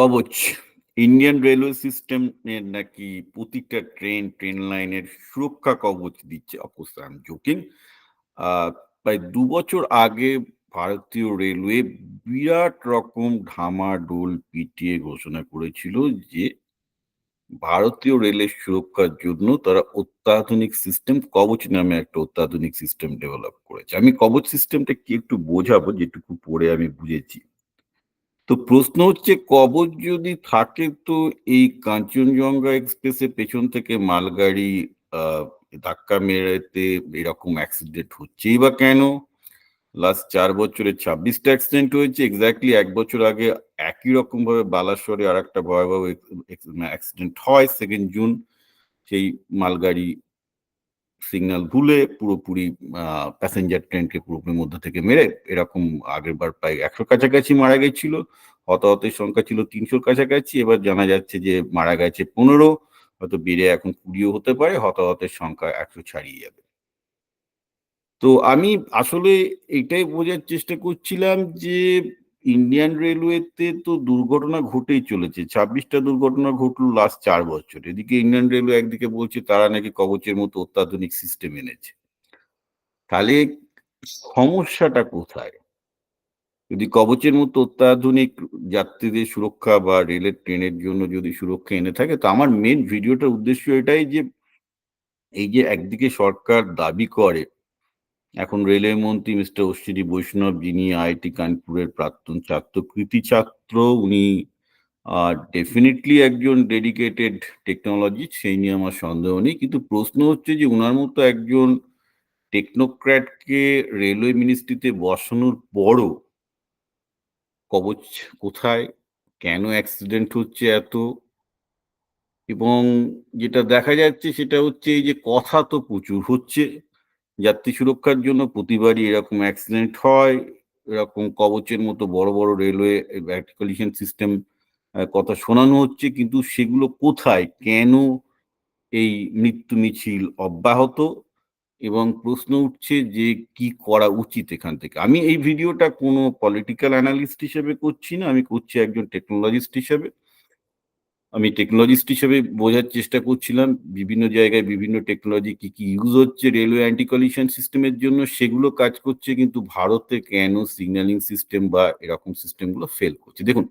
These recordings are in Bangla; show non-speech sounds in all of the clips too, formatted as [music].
কবচ। ইন্ডিয়ান রেলওয়ে সিস্টেম নাকি প্রতিটা ট্রেন ট্রেন লাইনের সুরক্ষা কবচ দিচ্ছে অফকোর্স আই জোকিং প্রায় দু বছর আগে ভারতীয় রেলওয়ে বিরাট রকম ধামাডোল পিটিয়ে ঘোষণা করেছিল যে, ভারতীয় রেলের সুরক্ষার জন্য তারা অত্যাধুনিক সিস্টেম কবচ নামে একটা অত্যাধুনিক সিস্টেম ডেভেলপ করেছে। আমি কবচ সিস্টেমটা কি একটু বোঝাবো? যেটুকু পড়ে আমি বুঝেছি। তো প্রশ্ন হচ্ছে কবচ যদি থাকে তো এই কাঞ্চনজঙ্ঘা এক্সপ্রেসে পেছন থেকে মালগাড়ি ধাক্কা মেরেতে এরকম অ্যাক্সিডেন্ট হচ্ছেই বা কেন? লাস্ট চার বছরে ছাব্বিশটা অ্যাক্সিডেন্ট হয়েছে এক্স্যাক্টলি এক বছর আগে একই রকম ভাবে বালাসরে আর একটা ভয়াবহ অ্যাক্সিডেন্ট হয় সেকেন্ড জুন সেই মালগাড়ি সিগন্যাল ভুলে পুরোপুরি প্যাসেঞ্জার ট্রেনকে পুরোপুরি মধ্যে থেকে মেরে এরকম আগের বার প্রায় একশো কাছাকাছি মারা গেছিল। হতাহতের সংখ্যা ছিল তিনশোর কাছাকাছি। এবার জানা যাচ্ছে যে মারা গেছে পনেরো, হয়তো বেড়ে এখন কুড়িও হতে পারে, হতাহতের সংখ্যা একশো ছাড়িয়ে যাবে। তো আমি আসলে এটাই বোঝার চেষ্টা করছিলাম যে ইন্ডিয়ান রেলওয়েতে তো দুর্ঘটনা ঘটেই চলেছে। ছাব্বিশটা দুর্ঘটনা ঘটলো লাস্ট চার বছর। এদিকে ইন্ডিয়ান রেলওয়ে একদিকে বলছে তারা নাকি কবচের মতো অত্যাধুনিক সিস্টেম এনেছে। তাহলে সমস্যাটা কোথায়? যদি কবচের মতো অত্যাধুনিক যাত্রীদের সুরক্ষা বা রেলের ট্রেনের জন্য যদি সুরক্ষা এনে থাকে, তো আমার মেন ভিডিওটার উদ্দেশ্য এটাই যে, এই যে একদিকে সরকার দাবি করে এখন রেলওয়ে মন্ত্রী মিস্টার অশ্বিনী বৈষ্ণব, যিনি আইআইটি কানপুরের প্রাক্তন ছাত্র, কৃতি ছাত্র, উনি ডেফিনেটলি একজন ডেডিকেটেড টেকনোলজি সেই নিয়ে আমার সন্দেহ নেই। কিন্তু প্রশ্ন হচ্ছে যে ওনার মতো একজন টেকনোক্র্যাটকে রেলওয়ে মিনিস্ট্রিতে বসানোর পরও কবচ কোথায়? কেন অ্যাক্সিডেন্ট হচ্ছে এত? এবং যেটা দেখা যাচ্ছে সেটা হচ্ছে এই যে কথা তো প্রচুর হচ্ছে। যাত্রী সুরক্ষার জন্য প্রতিবারই এরকম অ্যাক্সিডেন্ট হয়, এরকম কবচের মতো বড় বড় রেলওয়ে কলিশন সিস্টেম কথা শোনানো হচ্ছে, কিন্তু সেগুলো কোথায়, কেন এই মৃত্যু মিছিল অব্যাহত? এবং প্রশ্ন উঠছে যে কি করা উচিত এখান থেকে? আমি এই ভিডিওটা কোনো পলিটিক্যাল অ্যানালিস্ট হিসেবে করছি না, আমি করছি একজন টেকনোলজিস্ট হিসেবে। আমি টেকনোলজিস্ট হিসেবে বোঝার চেষ্টা করছিলাম, বিভিন্ন জায়গায় বিভিন্ন টেকনোলজি কি কি ইউজ হচ্ছে রেলওয়ে অ্যান্টি কলিশন সিস্টেমের জন্য, সেগুলো কাজ করছে, কিন্তু ভারতে কেন সিগন্যালিং সিস্টেম বা এরকম সিস্টেমগুলো ফেল করছে? দেখুন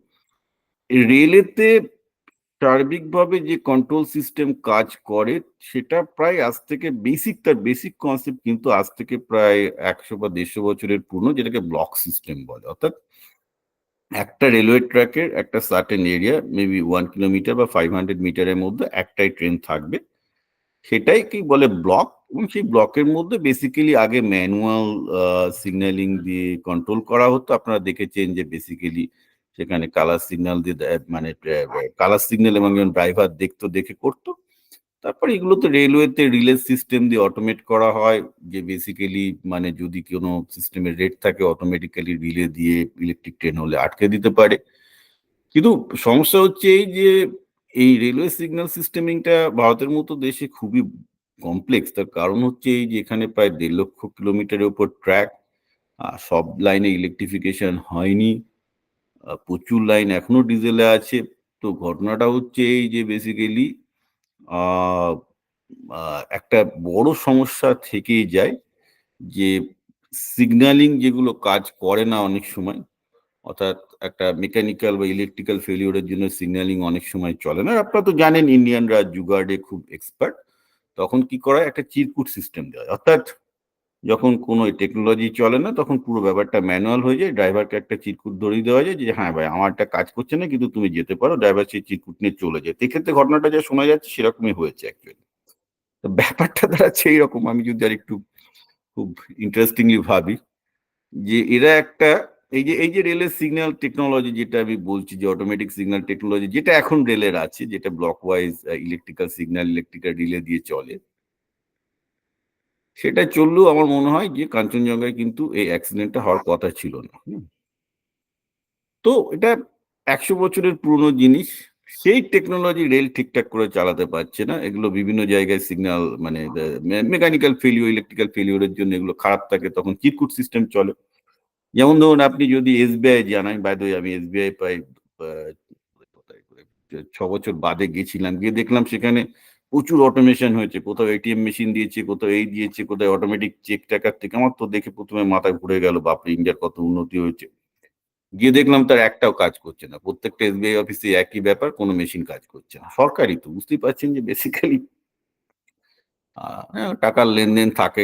রেলেতে সার্বিকভাবে যে কন্ট্রোল সিস্টেম কাজ করে, সেটা প্রায় আজ থেকে বেসিক তার বেসিক কনসেপ্ট কিন্তু আজ থেকে প্রায় একশো বা দেড়শো বছরের পুরনো, যেটাকে ব্লক সিস্টেম বলে। অর্থাৎ একটা রেলওয়ে ট্র্যাকের একটা certain area maybe one kilometre বা ফাইভ হান্ড্রেড মিটারের মধ্যে একটাই ট্রেন থাকবে। সেটাই কি বলে ব্লক এবং সেই ব্লকের মধ্যে বেসিক্যালি আগে ম্যানুয়াল সিগন্যালিং দিয়ে কন্ট্রোল করা হতো। আপনারা দেখেছেন যে বেসিক্যালি সেখানে কালার সিগন্যাল দিয়ে মানে কালার সিগন্যাল এবং ড্রাইভার দেখতো, দেখে করতো। তারপর এগুলো তো রেলওয়েতে রিলে সিস্টেম দিয়ে অটোমেট করা হয়, যে বেসিক্যালি মানে যদি কোনো সিস্টেমের রেট থাকে অটোমেটিক্যালি রিলে দিয়ে ইলেকট্রিক ট্রেন হলে আটকে দিতে পারে। কিন্তু সমস্যা হচ্ছে এই যে, এই রেলওয়ে সিগন্যাল সিস্টেমিংটা ভারতের মতো দেশে খুবই কমপ্লেক্স তার কারণ হচ্ছে এই যে এখানে প্রায় দেড় লক্ষ কিলোমিটারের উপর ট্র্যাক সব লাইনে ইলেকট্রিফিকেশন হয়নি। প্রচুর লাইন এখনও ডিজেলে আছে। তো ঘটনাটা হচ্ছে এই যে বেসিক্যালি একটা বড় সমস্যা থেকেই যায় যে সিগন্যালিং যেগুলো কাজ করে না অনেক সময়, অর্থাৎ একটা মেকানিক্যাল বা ইলেকট্রিক্যাল ফেলিওরের জন্য সিগন্যালিং অনেক সময় চলে না। আপনারা তো জানেন ইন্ডিয়ানরা জুগার্ডে খুব এক্সপার্ট তখন কি করা একটা চিরকুট সিস্টেম দেওয়া অর্থাৎ যখন কোনো টেকনোলজি চলে না, তখন পুরো ব্যাপারটা ম্যানুয়াল হয়ে যায়। ড্রাইভারকে একটা চিরকুট ধরিয়ে দেওয়া যায় যে হ্যাঁ ভাই আমারটা কাজ করছে না, কিন্তু তুমি যেতে পারো। ড্রাইভার সেই চিরকুট নিয়ে চলে যায়। এক্ষেত্রে ঘটনাটা যা শোনা যাচ্ছে, সেরকমই হয়েছে অ্যাকচুয়ালি তো ব্যাপারটা দাঁড়াচ্ছে এইরকম আমি যদি আর একটু খুব ইন্টারেস্টিংলি ভাবি, যে এরা একটা, এই যে এই যে রেলের সিগন্যাল টেকনোলজি যেটা আমি বলছি, যে অটোমেটিক সিগন্যাল টেকনোলজি যেটা এখন রেলের আছে, যেটা block wise electrical signal electrical relay দিয়ে চলে সেটা চললেও আমার মনে হয় যে কাঞ্চনজঙ্ঘায় কিন্তু এই অ্যাক্সিডেন্টটা হওয়ার কথা ছিল না তো এটা একশো বছরের পুরনো জিনিস, সেই টেকনোলজি রেল ঠিকঠাক করে চালাতে পারছে না এগুলো বিভিন্ন জায়গায় সিগন্যাল মানে মেকানিক্যাল ফেলিওর ইলেকট্রিক্যাল ফেলিওরের জন্য এগুলো খারাপ থাকে, তখন চিরকুট সিস্টেম চলে যেমন ধরুন আপনি যদি এসবিআই জানাই বাই আমি এসবিআই প্রায় ছ বছর বাদে গেছিলাম। গিয়ে দেখলাম সেখানে প্রচুর অটোমেশন হয়েছে। কোথাও এটিএম মেশিন দিয়েছে, কোথাও এই দিয়েছে, কোথাও অটোমেটিক চেক টাকার থেকে আমার তো দেখে ১ম এ মাথায় ঘুরে গেল বাপরে! ইন্ডিয়ার কত উন্নতি হয়েছে। গিয়ে দেখলাম তার একটাও কাজ করছে না। প্রত্যেকটা এসবিআই অফিসে একই ব্যাপার, কোনো মেশিন কাজ করছে না। সরকারি তো বুঝতেই পারছেন যে বেসিক্যালি টাকার লেনদেন থাকে।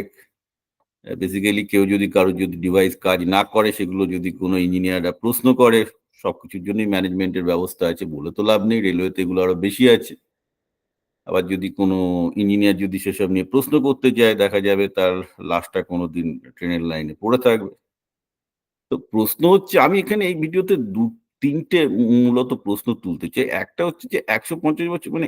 বেসিক্যালি কেউ যদি কারও যদি ডিভাইস কাজ না করে সেগুলো যদি কোনো ইঞ্জিনিয়াররা প্রশ্ন করে, সবকিছুর জন্যই ম্যানেজমেন্টের ব্যবস্থা আছে বলে তো লাভ নেই। রেলওয়েতে এগুলো আরও বেশি আছে। আবার যদি কোনো ইঞ্জিনিয়ার যদি সেসব নিয়ে প্রশ্ন করতে যায়, দেখা যাবে তার লাশটা কোনো দিন ট্রেনের লাইনে পড়ে থাকবে। তো প্রশ্ন হচ্ছে, আমি এখানে এই ভিডিওতে দু, তিনটে মূলত প্রশ্ন তুলতে চাই। একটা হচ্ছে যে ১৫০ বছর মানে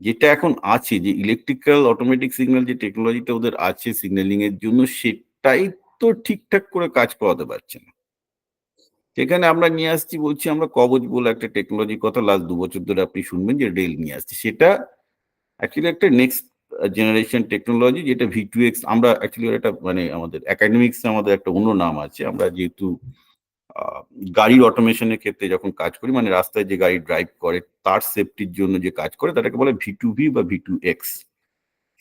যেটা এখন আছে, যে ইলেকট্রিক্যাল অটোমেটিক সিগন্যাল যে টেকনোলজিটা ওদের আছে সিগন্যালিং এর জন্য, সেটাই তো ঠিকঠাক করে কাজ করাতে পারছে না। সেখানে আমরা নিয়ে আসছি, বলছি আমরা কবচ বলে একটা টেকনোলজির কথা লাস্ট দু বছর ধরে আপনি শুনবেন যে রেল নিয়ে আসছি সেটা অ্যাকচুয়ালি একটা নেক্সট জেনারেশন টেকনোলজি যেটা ভি টু এক্স আমরা অ্যাকচুয়ালি এটা মানে আমাদের একাডেমিক্স আমাদের একটা অন্য নাম আছে। আমরা যেহেতু গাড়ির অটোমেশনের ক্ষেত্রে যখন কাজ করি মানে রাস্তায় যে গাড়ি ড্রাইভ করে, তার সেফটির জন্য যে কাজ করে, তাটাকে বলে ভি টু ভি বা ভি টু এক্স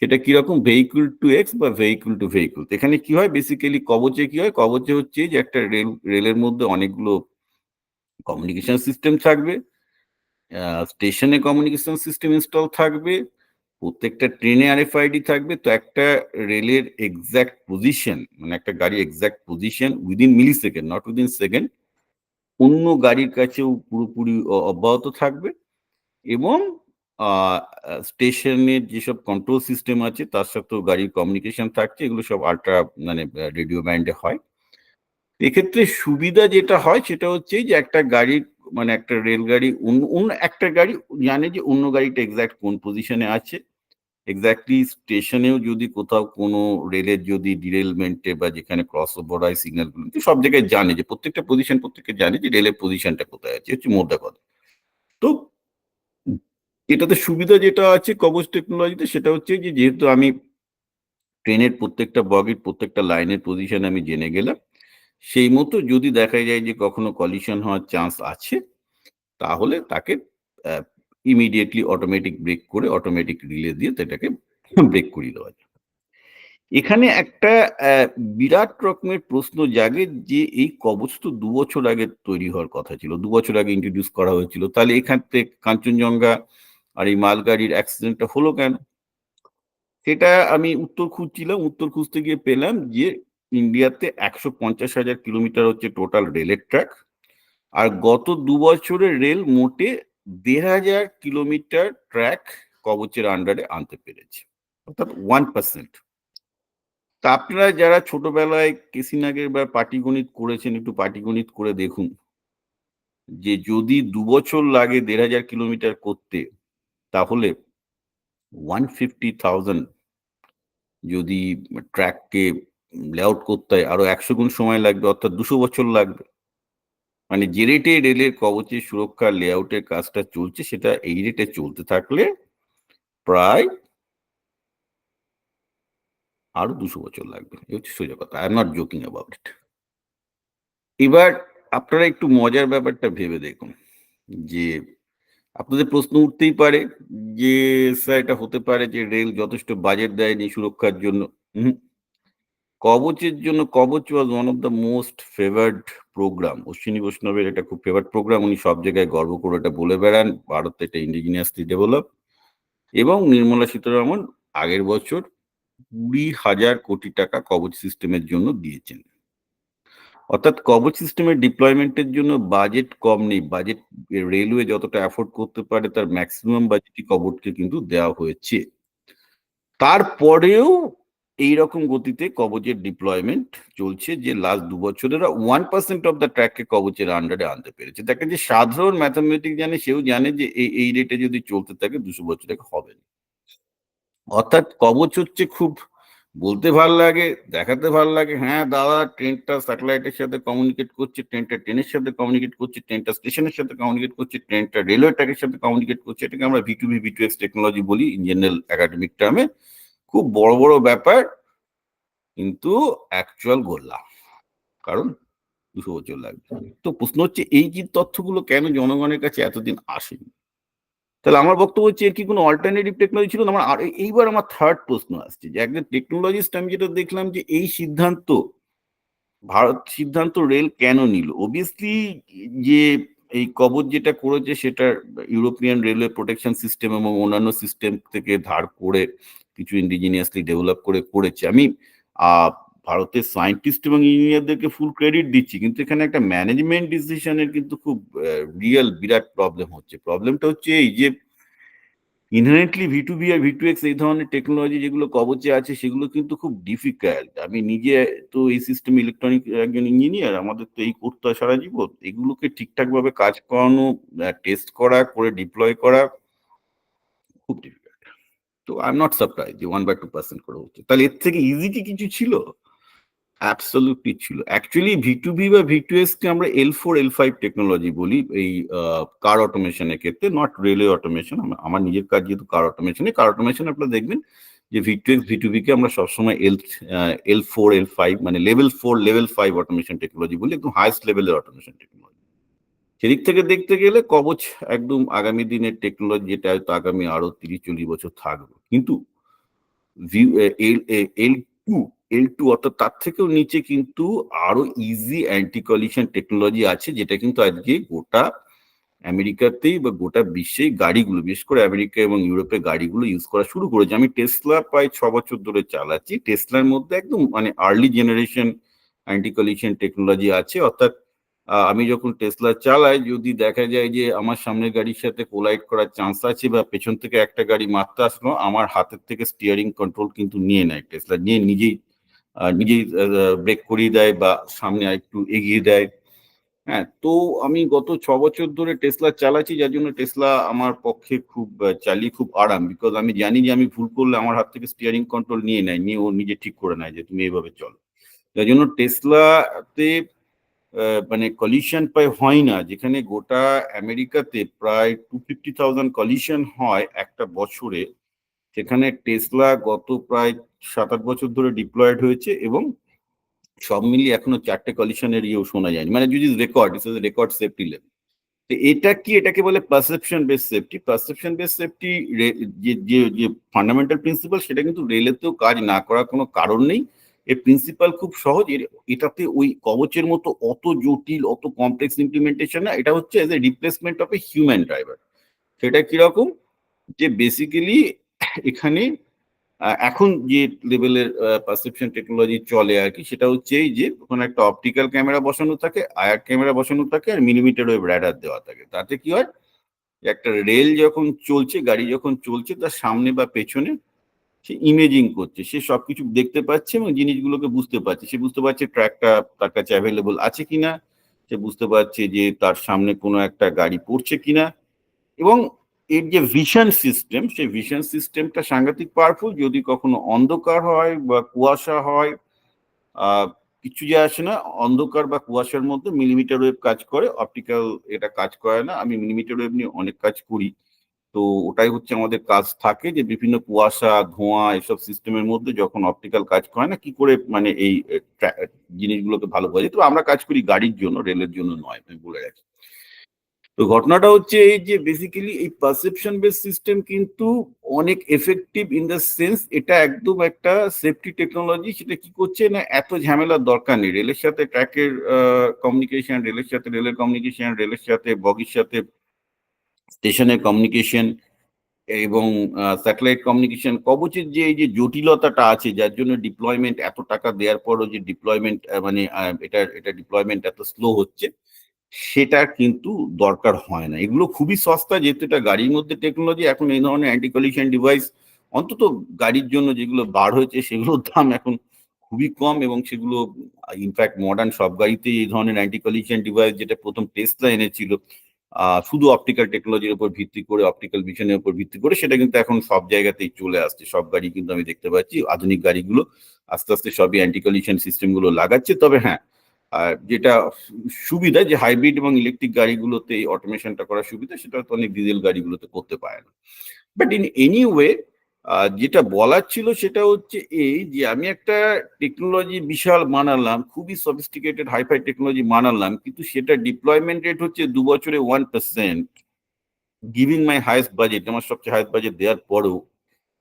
সেটা কীরকম ভেহিকল টু এক্স বা ভেহিকল টু ভেহিকল। এখানে কি হয় বেসিক্যালি কবচে কি হয়? কবচে হচ্ছে যে একটা রেল, রেলের মধ্যে অনেকগুলো কমিউনিকেশন সিস্টেম থাকবে। স্টেশনে কমিউনিকেশন সিস্টেম ইনস্টল থাকবে। প্রত্যেকটা ট্রেনে আরএফআইডি থাকবে। তো একটা রেলের এক্সাক্ট পজিশন মানে একটা গাড়ির exact position within millisecond not within second অন্য গাড়ির কাছেও পুরোপুরি অব্যাহত থাকবে এবং স্টেশনের যেসব কন্ট্রোল সিস্টেম আছে, তার সাথেও গাড়ির কমিউনিকেশন থাকছে। এগুলো সব আল্ট্রা মানে রেডিও ব্যান্ড হয়। এক্ষেত্রে সুবিধা যেটা হয়, সেটা হচ্ছে যে একটা গাড়ির মানে একটা রেলগাড়ি, অন্য একটা গাড়ি জানে যে অন্য গাড়িটা এক্সাক্ট কোন পজিশনে আছে। এক্সাক্টলি স্টেশনেও যদি কোথাও কোনো রেলের যদি ডিরেলমেন্টে বা যেখানে ক্রস ওভার হয় সিগন্যালগুলো সব জায়গায় জানে যে প্রত্যেকটা পজিশন প্রত্যেকে জানে যে রেলের পজিশনটা কোথায় আছে। হচ্ছে মোদ্দা কথা। তো এটাতে সুবিধা যেটা আছে কবচ টেকনোলজিতে সেটা হচ্ছে যে যেহেতু আমি ট্রেনের প্রত্যেকটা বগির প্রত্যেকটা লাইনের পজিশন আমি জেনে গেলাম। সেই মতো যদি দেখা যায় যে কখনো কলিশন হওয়ার চান্স আছে, তাহলে তাকে ইমিডিয়েটলি অটোমেটিক ব্রেক করে অটোমেটিক রিলে দিয়ে এটাকে ব্রেক [laughs] করিয়ে দেওয়া যায়। এখানে একটা বিরাট রকমের প্রশ্ন জাগে যে এই কবচ তো ২ বছর আগে তৈরি হওয়ার কথা ছিল। দু বছর আগে ইন্ট্রোডিউস করা হয়েছিল। তাহলে এখান থেকে কাঞ্চনজঙ্ঘা আর এই মালগাড়ির অ্যাক্সিডেন্টটা হলো কেন? সেটা আমি উত্তর খুঁজছিলাম। উত্তর খুঁজতে গিয়ে পেলাম যে ইন্ডিয়াতে ১৫০,০০০ কিলোমিটার হচ্ছে টোটাল রেলের ট্র্যাক। আর গত দু বছরে রেল মোটে ১৫০০ কিলোমিটার ট্র্যাক কবচের আন্ডারে আনতে পেরেছে। অর্থাৎ ওয়ান পার্সেন্ট তা আপনারা যারা ছোটবেলায় কেসিনাগের বা পাটিগণিত করেছেন একটু পাটিগণিত করে দেখুন। যে যদি ২ বছর লাগে ১৫০০ কিলোমিটার করতে তাহলে 150,000 যদি ট্র্যাককে লেআউট করতে আরও ১০০ গুণ সময় লাগবে, অর্থাৎ দুশো বছর লাগবে। মানে যে রেটে রেলের কবচের সুরক্ষা লেআউটের কাজটা চলছে, সেটা এই রেটে চলতে থাকলে প্রায় আরও দুশো বছর লাগবে। এই হচ্ছে সোজা কথা। I am not joking about it. এবার আপনারা একটু মজার ব্যাপারটা ভেবে দেখুন। যে আপনাদের প্রশ্ন উঠতেই পারে যে, স্যার এটা হতে পারে যে রেল যথেষ্ট বাজেট দেয়নি সুরক্ষার জন্য। কবচের জন্য Kavach was one of the most favoured programme. Ashwini বৈষ্ণবের এটা খুব ফেভারড প্রোগ্রাম। উনি সব জায়গায় গর্ব করে এটা বলে বেড়ান। ভারতে এটা ইন্ডিজিনিয়াসলি ডেভেলপ এবং নির্মলা সীতারামন আগের বছর কুড়ি হাজার কোটি টাকা কবচ সিস্টেমের জন্য দিয়েছেন। অর্থাৎ কবচ সিস্টেমের ডিপ্লয়মেন্টের জন্য বাজেট কম নেই। বাজেট রেলওয়ে যতটা অ্যাফোর্ড করতে পারে, তার ম্যাক্সিমাম বাজেটই কবচকে কিন্তু দেওয়া হয়েছে। তারপরেও এইরকম গতিতে কবচের ডিপ্লয়মেন্ট চলছে যে লাস্ট দু বছরে ওয়ান পার্সেন্ট অফ দ্যা ট্র্যাককে কবচের আন্ডারে আনতে পেরেছে। দেখেন যে সাধারণ ম্যাথমেটিক্স জানে সেও জানে যে এই, এই রেটে যদি চলতে থাকে ২০০ বছরে হবে না। অর্থাৎ কবচ হচ্ছে খুব বলতে ভালো লাগে, দেখাতে ভালো লাগে। হ্যাঁ, দাদা ট্রেনটা স্যাটেলাইটের সাথে কমিউনিকেট করছে, ট্রেনটা ট্রেনের সাথে কমিউনিকেট করছে, ট্রেনটা স্টেশনের সাথে কমিউনিকেট করছে, ট্রেনটা রেলওয়ে ট্র্যাকের সাথে কমিউনিকেট করছে। এটাকে আমরা V2V, V2X টেকনোলজি বলি ইন জেনারেল একাডেমিক টার্মে। খুব বড়, বড় ব্যাপার কিন্তু অ্যাকচুয়াল গোল্লা। কারণ দুশো বছর লাগবে। তো প্রশ্ন হচ্ছে এই যে তথ্যগুলো কেন জনগণের কাছে এতদিন আসেনি? তাহলে আমার বক্তব্য হচ্ছে এর কি কোনো অল্টারনেটিভ টেকনোলজি ছিল আমার আর এইবার আমার থার্ড প্রশ্ন আসছে যে একজন টেকনোলজিস্ট আমি যেটা দেখলাম যে এই সিদ্ধান্ত ভারত সিদ্ধান্ত রেল কেন নিল অবভিয়াসলি যে এই কবচ যেটা করেছে সেটা ইউরোপিয়ান রেলওয়ে প্রোটেকশন সিস্টেম এবং অন্যান্য সিস্টেম থেকে ধার করে কিছু ইন্ডিজিনিয়াসলি ডেভেলপ করে করেছে। আমি ভারতের সায়েন্টিস্ট এবং ইঞ্জিনিয়ারদেরকে ফুল ক্রেডিট দিচ্ছি, কিন্তু এখানে একটা ম্যানেজমেন্ট ডিসিশনের কিন্তু খুব রিয়েল বিরাট প্রবলেম হচ্ছে। প্রবলেমটা হচ্ছে এই যে inherently V two B R V two X এই ধরনের টেকনোলজি যেগুলো কবচে আছে, সেগুলো কিন্তু খুব ডিফিকাল্ট আমি নিজে তো এই সিস্টেম ইলেকট্রনিক একজন ইঞ্জিনিয়ার আমাদের তো এই করতে হয় সারা জীবন। এগুলোকে ঠিকঠাকভাবে কাজ করানো টেস্ট করা, করে ডিপ্লয় করা, খুব ডিফিকাল্ট তো আই এম নট সারপ্রাইজ যে ওয়ান বাই টু পার্সেন্ট করে হচ্ছে। তাহলে এর থেকে ইজি কি কিছু ছিল? অ্যাবসলিউটলি ছিল। অ্যাকচুয়ালি ভি টু ভি বা ভি টু এস কে আমরা L four L five technology বলি, এই কার অটোমেশনের ক্ষেত্রে নট রেলওয়ে অটোমেশন আমার নিজের কাজ যেহেতু কার অটোমেশনে কার অটোমেশন আপনারা দেখবেন যে V two X V two K আমরা সবসময় L L four L five মানে level four level five automation technology বলি, একদম হাইস্ট লেভেলের অটোমেশন টেকনোলজি সেদিক থেকে দেখতে গেলে কবচ একদম আগামী দিনের টেকনোলজি যেটা হয়তো আগামী আরও তিরিশ চল্লিশ বছর থাকবে। কিন্তু এল টু এল টু অর্থাৎ তার থেকেও নিচে কিন্তু আরও ইজি অ্যান্টি কলিশন টেকনোলজি আছে, যেটা কিন্তু আজকে গোটা আমেরিকাতেই বা গোটা বিশ্বেই গাড়িগুলো, বিশেষ করে আমেরিকা এবং ইউরোপে গাড়িগুলো ইউজ করা শুরু করেছে। আমি টেসলা প্রায় ছ বছর ধরে চালাচ্ছি। টেসলার মধ্যে একদম মানে early generation anti collision technology আছে। অর্থাৎ আমি যখন টেসলা চালাই, যদি দেখা যায় যে আমার সামনের গাড়ির সাথে কোলাইড করার চান্স আছে বা পেছন থেকে একটা গাড়ি মারতে আসলো, আমার হাতের থেকে স্টিয়ারিং কন্ট্রোল কিন্তু নিয়ে নেয় টেসলা নিয়ে নিজেই নিজেই ব্রেক করিয়ে দেয় বা সামনে একটু এগিয়ে দেয়। হ্যাঁ তো আমি গত ছ বছর ধরে টেসলা চালাচ্ছি, যার জন্য টেসলা আমার পক্ষে খুব চালিয়ে খুব আরাম। বিকজ আমি জানি যে আমি ভুল করলে আমার হাত থেকে স্টিয়ারিং কন্ট্রোল নিয়ে নেয়, নিয়ে ও নিজে ঠিক করে নেয় যে তুমি এইভাবে চলো। যার জন্য টেসলাতে মানে কলিশন প্রায় হয় না। যেখানে গোটা আমেরিকাতে প্রায় টু ফিফটি থাউজেন্ড কলিশন হয় একটা বছরে। সেখানে টেসলা গত প্রায় সাত আট বছর ধরে ডিপ্লয়েড হয়েছে এবং সব মিলিয়ে এখনও চারটে কলিশনের ইয়েও শোনা যায়নি। মানে যদি রেকর্ড রেকর্ড সেফটি লেভেল তো এটা কি এটাকে বলে perception base safety perception base safety যে যে ফান্ডামেন্টাল প্রিন্সিপাল সেটা কিন্তু রেলেতেও কাজ না করার কোনো কারণ নেই। এর প্রিন্সিপাল খুব সহজ এটাতে ওই কবচের মতো অত জটিল, অত কমপ্লেক্স ইমপ্লিমেন্টেশন না, এটা হচ্ছে as a replacement of a human driver সেটা কীরকম? যে বেসিক্যালি এখানে এখন যে লেভেলের পারসেপশন টেকনোলজি চলে আর কি, সেটা হচ্ছে এই যে ওখানে একটা অপটিক্যাল ক্যামেরা বসানো থাকে, আয়ার ক্যামেরা বসানো থাকে আর মিলিমিটার ওয়েভ র্যাডার দেওয়া থাকে। তাতে কি হয়? একটা রেল যখন চলছে, গাড়ি যখন চলছে, তার সামনে বা পেছনে সে ইমেজিং করছে, সে সবকিছু দেখতে পাচ্ছে এবং জিনিসগুলোকে বুঝতে পারছে। সে বুঝতে পারছে ট্র্যাকটা তার কাছে অ্যাভেলেবল আছে কিনা, সে বুঝতে পারছে যে তার সামনে কোনো একটা গাড়ি পড়ছে কিনা এবং এর যে ভিশন সিস্টেম সেই ভিশন সিস্টেমটা সাংঘাতিক পাওয়ারফুল যদি কখনো অন্ধকার হয় বা কুয়াশা হয় কিছু যে আসে না, অন্ধকার বা কুয়াশার মধ্যে মিলিমিটার ওয়েভ কাজ করে অপটিক্যাল এটা কাজ করে না, আমি মিলিমিটার ওয়েভ নিয়ে অনেক কাজ করি। তো ওটাই হচ্ছে আমাদের কাজ থাকে যে বিভিন্ন কুয়াশা, ধোঁয়া এসব সিস্টেমের মধ্যে যখন অপটিক্যাল কাজ করে না, কি করে মানে এই জিনিসগুলোকে ভালো বোঝা যায় তো আমরা কাজ করি গাড়ির জন্য, রেলের জন্য নয়, আমি বলে রাখি। তো ঘটনাটা হচ্ছে এই যে বেসিক্যালি এই পারসেপশন বেস সিস্টেম কিন্তু অনেক এফেক্টিভ ইন দ্য সেন্স এটা একদম একটা সেফটি টেকনোলজি সেটা কি করছে না এত ঝামেলার দরকার নেই। রেলের সাথে ট্র্যাকের কমিউনিকেশন রেলের সাথে, রেলের কমিউনিকেশন রেলের সাথে, বগির সাথে স্টেশনের কমিউনিকেশন এবং স্যাটেলাইট কমিউনিকেশন কবচের যে এই যে জটিলতাটা আছে, যার জন্য ডিপ্লয়মেন্ট এত টাকা দেওয়ার পরও যে ডিপ্লয়মেন্ট মানে এটা এটা ডিপ্লয়মেন্ট এত স্লো হচ্ছে, সেটা কিন্তু দরকার হয় না। এগুলো খুবই সস্তা, যেহেতু এটা গাড়ির মধ্যে টেকনোলজি এখন এই ধরনের অ্যান্টি কলিশন ডিভাইস অন্তত গাড়ির জন্য যেগুলো বার হয়েছে, সেগুলোর দাম এখন খুবই কম এবং সেগুলো ইনফ্যাক্ট মডার্ন সব গাড়িতে এই ধরনের অ্যান্টি কলিশন ডিভাইস যেটা প্রথম টেস্টটা এনেছিল শুধু অপটিক্যাল টেকনোলজির উপর ভিত্তি করে অপটিক্যাল ভিশনের উপর ভিত্তি করে সেটা কিন্তু এখন সব জায়গাতেই চলে আসছে। সব গাড়ি কিন্তু আমি দেখতে পাচ্ছি, আধুনিক গাড়িগুলো আস্তে আস্তে সবই অ্যান্টি সিস্টেম সিস্টেমগুলো লাগাচ্ছে। তবে হ্যাঁ যেটা সুবিধা যে হাইব্রিড এবং ইলেকট্রিক গাড়িগুলোতে এই অটোমেশনটা করার সুবিধা, সেটা তো অনেক ডিজেল গাড়িগুলোতে করতে পারে না। বাট ইন এনি ওয়ে যেটা বলার ছিল সেটা হচ্ছে এই যে আমি একটা টেকনোলজি বিশাল মানালাম খুবই সফিস্টিকেটেড হাইফাই টেকনোলজি মানালাম কিন্তু সেটা ডিপ্লয়মেন্ট রেট হচ্ছে দু বছরে one percent giving my highest budget আমার সবচেয়ে হাইয়েস্ট বাজেট দেওয়ার পরেও।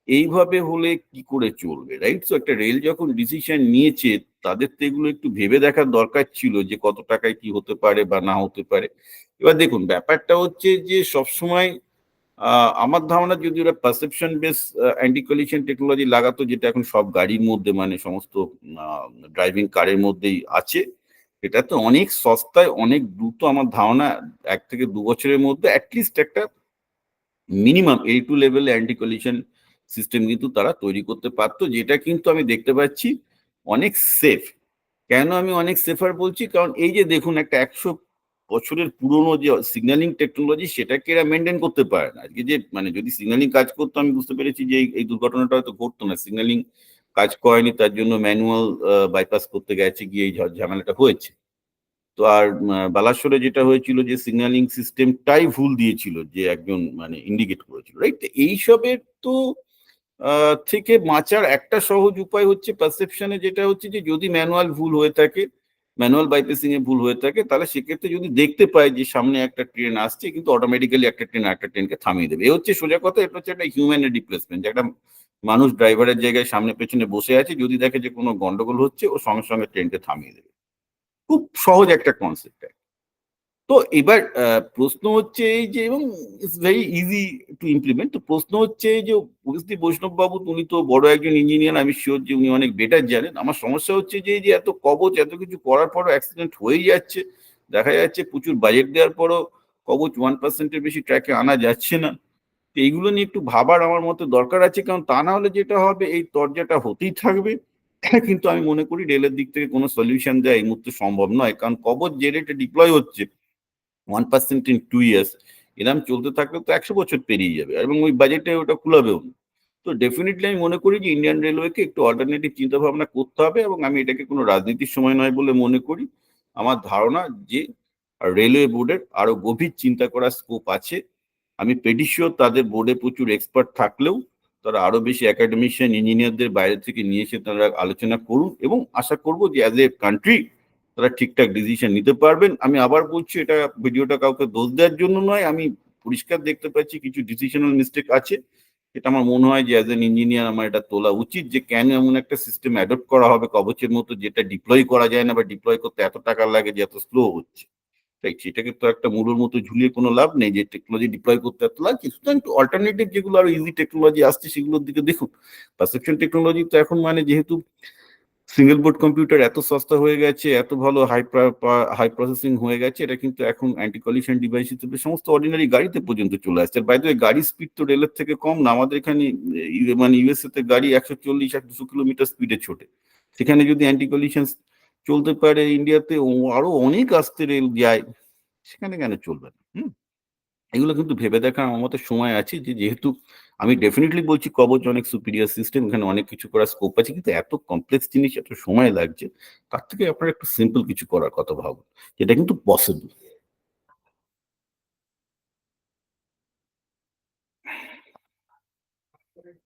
এইভাবে হলে কি করে চলবে রাইট তো একটা রেল যখন ডিসিশন নিয়েছে, তাদের তো এগুলো একটু ভেবে দেখার দরকার ছিল যে কত টাকায় কি হতে পারে বা না হতে পারে। এবার দেখুন, ব্যাপারটা হচ্ছে যে সবসময় আমার ধারণা যদি ওরা পারসেপশন বেস অ্যান্টি টেকনোলজি লাগাতো, যেটা এখন সব গাড়ির মধ্যে মানে সমস্ত ড্রাইভিং কারের মধ্যেই আছে, এটা তো অনেক সস্তায়, অনেক দ্রুত আমার ধারণা, এক থেকে দু বছরের মধ্যে অ্যাটলিস্ট একটা মিনিমাম এই টু লেভেল অ্যান্টি সিস্টেম কিন্তু তারা তৈরি করতে পারতো, যেটা কিন্তু আমি দেখতে পাচ্ছি অনেক সেফ কেন আমি অনেক সেফার বলছি? কারণ এই যে দেখুন, একটা একশো বছরের পুরনো যে সিগন্যালিং টেকনোলজি সেটাকে এরা মেনটেন করতে পারে না। আজকে যে মানে যদি সিগন্যালিং কাজ করতো, আমি বুঝতে পেরেছি যে এই- দুর্ঘটনাটা হয়তো ঘটতো না। সিগন্যালিং কাজ করেনি, তার জন্য ম্যানুয়াল বাইপাস করতে গেছে, গিয়ে এই ঝামেলাটা হয়েছে। তো আর বালাসোরে যেটা হয়েছিল যে সিগন্যালিং সিস্টেমটাই ভুল দিয়েছিল, যে একজন মানে ইন্ডিকেট করেছিল রাইট এইসবের তো থেকে বাঁচার একটা সহজ উপায় হচ্ছে পারসেপশনে যেটা হচ্ছে যে যদি ম্যানুয়াল ভুল হয়ে থাকে ম্যানুয়াল বাইপাসিং এ ভুল হয়ে থাকে, তাহলে সেক্ষেত্রে যদি দেখতে পায় যে সামনে একটা ট্রেন আসছে, কিন্তু অটোমেটিক্যালি একটা ট্রেন একটা ট্রেনকে থামিয়ে দেবে। এ হচ্ছে সোজা কথা, এটা হচ্ছে একটা হিউম্যান রিপ্লেসমেন্ট একটা মানুষ ড্রাইভারের জায়গায় সামনে পেছনে বসে আছে, যদি দেখে যে কোনো গন্ডগোল হচ্ছে, ও সঙ্গে সঙ্গে ট্রেনকে থামিয়ে দেবে। খুব সহজ একটা কনসেপ্ট তো এবার প্রশ্ন হচ্ছে এই যে, এবং it's very easy to implement তো প্রশ্ন হচ্ছে যে বৈষ্ণব বাবু উনি তো বড় একজন ইঞ্জিনিয়ার আমি শিওর যে উনি অনেক বেটার জানেন। আমার সমস্যা হচ্ছে যে যে এত কবচ, এত কিছু করার পরও অ্যাক্সিডেন্ট হয়েই যাচ্ছে। দেখা যাচ্ছে প্রচুর বাজেট দেওয়ার পরও কবচ ওয়ান পার্সেন্টের বেশি ট্র্যাকে আনা যাচ্ছে না। তো এইগুলো নিয়ে একটু ভাবার আমার মতে দরকার আছে, কারণ তা না হলে যেটা হবে, এই তর্জাটা হতেই থাকবে। কিন্তু আমি মনে করি রেলের দিক থেকে কোনো সলিউশন দেওয়া এই মুহূর্তে সম্ভব নয়, কারণ কবচ যে রেটে ডিপ্লয় হচ্ছে। One percent in two years এরম চলতে থাকলে তো একশো বছর পেরিয়ে যাবে এবং ওই বাজেটে ওটা কুলাবেও না। তো ডেফিনেটলি আমি মনে করি যে ইন্ডিয়ান রেলওয়েকে একটু অল্টারনেটিভ চিন্তা ভাবনা করতে হবে এবং আমি এটাকে কোনো রাজনীতির সময় নয় বলে মনে করি। আমার ধারণা যে রেলওয়ে বোর্ডের আরও গভীর চিন্তা করার স্কোপ আছে। আমি পেডিশিও তাদের বোর্ডে প্রচুর এক্সপার্ট থাকলেও তারা আরও বেশি একাডেমিশিয়ান ইঞ্জিনিয়ারদের বাইরে থেকে নিয়ে এসে তারা আলোচনা করুন এবং আশা করব যে অ্যাজ এ কান্ট্রি তারা ঠিকঠাক ডিসিশন নিতে পারবেন। আমি আবার বলছি, এটা ভিডিওটা কাউকে দোষ দেওয়ার জন্য নয়। আমি পরিষ্কার দেখতে পাচ্ছি কিছু ডিসিশনাল মিস্টেক আছে। এটা আমার মনে হয় যে অ্যাজ এন ইঞ্জিনিয়ার আমার এটা তোলা উচিত যে কেন এমন একটা সিস্টেম অ্যাডপ্ট করা হবে, কবচের মতো যেটা ডিপ্লয় করা যায় না বা ডিপ্লয় করতে এত টাকা লাগে যে এত স্লো হচ্ছে। তাই সেটাকে তো একটা মূলের মতো ঝুলিয়ে কোনো লাভ নেই যে টেকনোলজি ডিপ্লয় করতে এত লাগছে সুতরাং একটু অল্টারনেটিভ যেগুলো আরও ইজি টেকনোলজি আসছে সেগুলোর দিকে দেখুন। পারসেপশন টেকনোলজি তো এখন মানে যেহেতু সিঙ্গেল বোর্ড কম্পিউটার এত সস্তা হয়ে গেছে, এত ভালো হাই হাই প্রসেসিং হয়ে গেছে, এটা কিন্তু এখন অ্যান্টি কলিশন ডিভাইস হিসেবে সমস্ত অর্ডিনারি গাড়িতে পর্যন্ত চলে আসছে। আর বাইরে গাড়ির স্পিড তো রেলের থেকে কম না, আমাদের এখানে মানে ইউএসএ তে গাড়ি একশো চল্লিশ এক দুশো কিলোমিটার স্পিডে ছোটে। সেখানে যদি অ্যান্টি কলিশন চলতে পারে ইন্ডিয়াতে আরও অনেক আসতে রেল যায়, সেখানে কেন চলবে না? হুম? এগুলো কিন্তু ভেবে দেখা আমার মতে সময় আছে যে যেহেতু আমি ডেফিনেটলি বলছি কবচ অনেক সুপিরিয়ার সিস্টেম এখানে অনেক কিছু করার স্কোপ আছে, কিন্তু এত কমপ্লেক্স জিনিস, এত সময় লাগছে, তার থেকে আপনারা একটু সিম্পল কিছু করার কথা ভাবুন, যেটা কিন্তু পসিবল